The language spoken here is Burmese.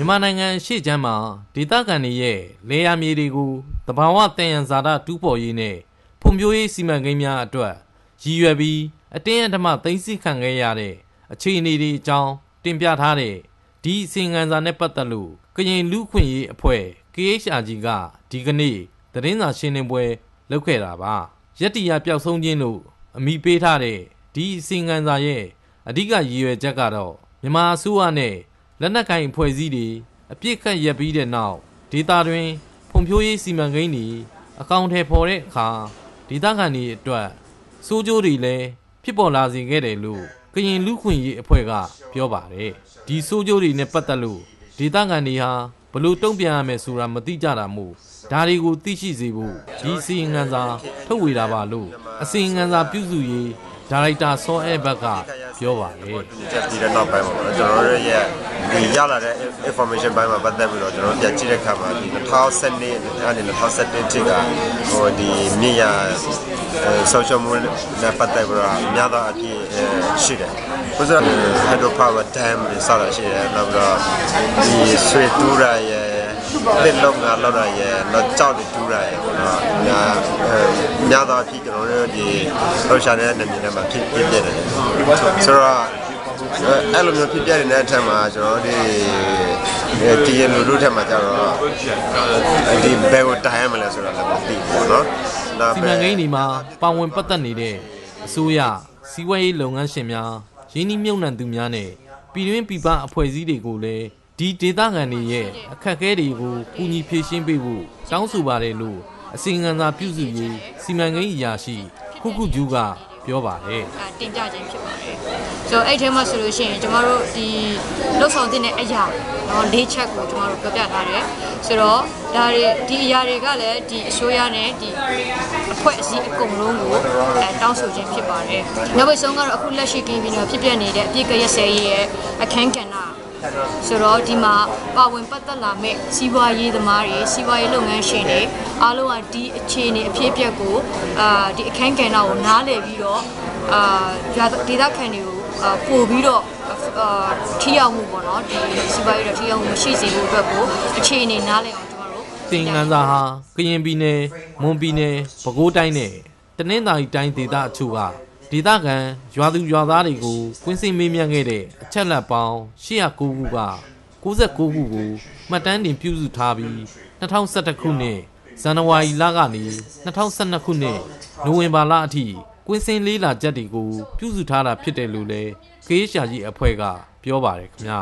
မြန်မာနိုင်ငံရှေ့ချမ်းမှာဒေသခံတွေရဲ့လေယာမြေတွေကိုတဘာဝတန်ရန်ဇာတာတူးဖော်ရေးနဲ့ဖွံ့ဖြိုးရေးစီမံကိန်းများအတွက်ရည်ရွယ်ပြီးအတင်းအဓမ္မသိမ်းဆည်းခံခဲ့ရတဲ့အခြေအနေတွေအကြောင်းတင်ပြထားတဲ့ဒီအစီအငံစာနဲ့ပတ်သက်လို့ကရင်လူခွင့်ရေးအဖွဲ့ KHRG ကဒီကနေ့သတင်းစာရှင်းလင်းပွဲလုပ်ခဲ့တာပါယက်တီယာပျောက်ဆုံးခြင်းလို့အမိပေးထားတဲ့ဒီအစီအငံစာရဲ့အဓိကရည်ရွယ်ချက်ကတော့မြန်မာအစိုးရနဲ့ လက်နက်ကိုင်အဖွဲ့အစည်းတွေအပြစ်ခတ်ရပ်ပြီးတဲ့နောက်ဒေသတွင်ဖွံ့ဖြိုးရေးစီမံကိန်းတွေအကောင့်ထဲပေါ်တဲ့အခါဒေသခံတွေအတွက်စိုးကျိုးတွေလည်းဖြစ်ပေါ်လာစေခဲ့တယ်လို့ကရင်လူခွင့်ရေးအဖွဲ့ကပြောပါတယ်ဒီစိုးကျိုးတွေနဲ့ပတ်သက်လို့ဒေသခံတွေဟာဘလို့တုံ့ပြန်ရမယ်ဆိုတာမသိကြတာမို့ဒါတွေကိုသိရှိစေဖို့ဒီစီရင်ငံစာထုတ်ဝေတာပါလို့အစီရင်ငံစာပြုစုရေးဒါရိုက်တာစောအဲဘက်က ပြောပါတယ်ချက်ပြီးတဲ့နောက်ပိုင်းမှာပေါ့နော်ကျွန်တော်တို့ရဲ့ဒီရလာတဲ့ information ဘိုင်းမှာပတ်သက်ပြီးတော့ကျွန်တော်တို့ပြန်ကြည့်တဲ့အခါမှာဒီ2012ကနေ2017ထိကဟိုဒီမြေယာ social media နဲ့ပတ်သက်ပြီးတော့အများသောအပြည့်ရှိတယ်ဥစ္စာ hydropower dam တွေစတာရှိတယ်နောက်ပြီးတော့ဒီဆွေတူရာရဲ့ လက်လုံးကလောက်ရရဲ့တော့ကြောက်တွေတူးရရဲ့ပေါ့နော်။ညာများသောအဖြစ်ကျွန်တော်တို့ဒီလှုပ်ရှားတဲ့နေမြေထဲမှာဖြစ်ဖြစ်ပြတယ်။ဆိုတော့အဲ့လိုမျိုးဖြစ်ပြနေတဲ့အထက်မှာကျွန်တော်တို့ဒီတည်ရလူတို့ထက်မှာကျတော့ဒီဘယ်ကိုတိုင်ရမလဲဆိုတော့လည်းမသိဘူးပေါ့နော်။ဒါစီမံကိန်းတွေမှာပါဝင်ပတ်သက်နေတဲ့အစိုးရစီးပွားရေးလုပ်ငန်းရှင်များရင်းနှီးမြှုပ်နှံသူများနဲ့ပြည်တွင်းပြည်ပအဖွဲ့အစည်းတွေကိုလည်း ဒီဒေသခံတွေရဲ့အခက်အခဲတွေကိုကူညီဖြေရှင်းပေးဖို့တောင်းဆိုပါတယ်လို့အစည်းအဝေးစာပြုစုရေးစီမံကိန်းအရာရှိခုခုကျူးကပြောပါတယ်တင်ပြခြင်းဖြစ်ပါတယ်ဆိုတော့အဲ့ထဲမှာဆိုလို့ရှိရင်ကျမတို့ဒီလှုပ်ဆောင်တဲ့အရာနော်၄ချက်ကိုကျမတို့ပြောပြထားတယ်ဆိုတော့ဒါတွေဒီအရာတွေကလည်းဒီအစိုးရနဲ့ဒီအဖွဲ့အစည်းအကုန်လုံးကိုအဲတောင်းဆိုခြင်းဖြစ်ပါတယ်နောက်ပြီးဆုံးကတော့အခုလက်ရှိကင်းပြီးတော့ဖြစ်ပျက်နေတဲ့အပြစ်ကရက်စဲရဲ့အခန်းကဏ္ဍ ဆိုတော့ဒီမှာပါဝင်ပတ်သက်လာမဲ့စီးပွားရေးသမားတွေစီးပွားရေးလုပ်ငန်းရှင်တွေအားလုံးကဒီအခြေအနေအဖြစ်အပျက်ကိုအာဒီအခန်းကဏ္ဍကိုနားလည်ပြီးတော့အာဒေသခံတွေကိုအာပို့ပြီးတော့အာထိရောက်မှုပေါ့နော်ဒီစီးပွားရေးတော့ထိရောက်မှုမရှိစေဖို့အတွက်ကိုအခြေအနေနားလည်အောင်ကျွန်တော်တို့သင်္ကန်းစာဟာကရင်ပြည်နယ်မွန်ပြည်နယ်ပဲခူးတိုင်းနဲ့တနင်္သာရီတိုင်းဒေသအချို့က ဒေသခံရွာသူရွာသားတွေကိုကွင်းစင်မေးမြန်းခဲ့တဲ့အချက်လက်ပေါင်း809ခုက69ခုကိုမှတ်တမ်းတင်ပြုစုထားပြီး2011ခုနှစ်ဇန်နဝါရီလကနေ2012ခုနှစ်နိုဝင်ဘာလအထိကွင်းစင်လေးလာချက်တွေကိုပြုစုထားတာဖြစ်တယ်လို့လည်းခေးရှာကြီးအဖွဲ့ကပြောပါတယ်ခင်ဗျာ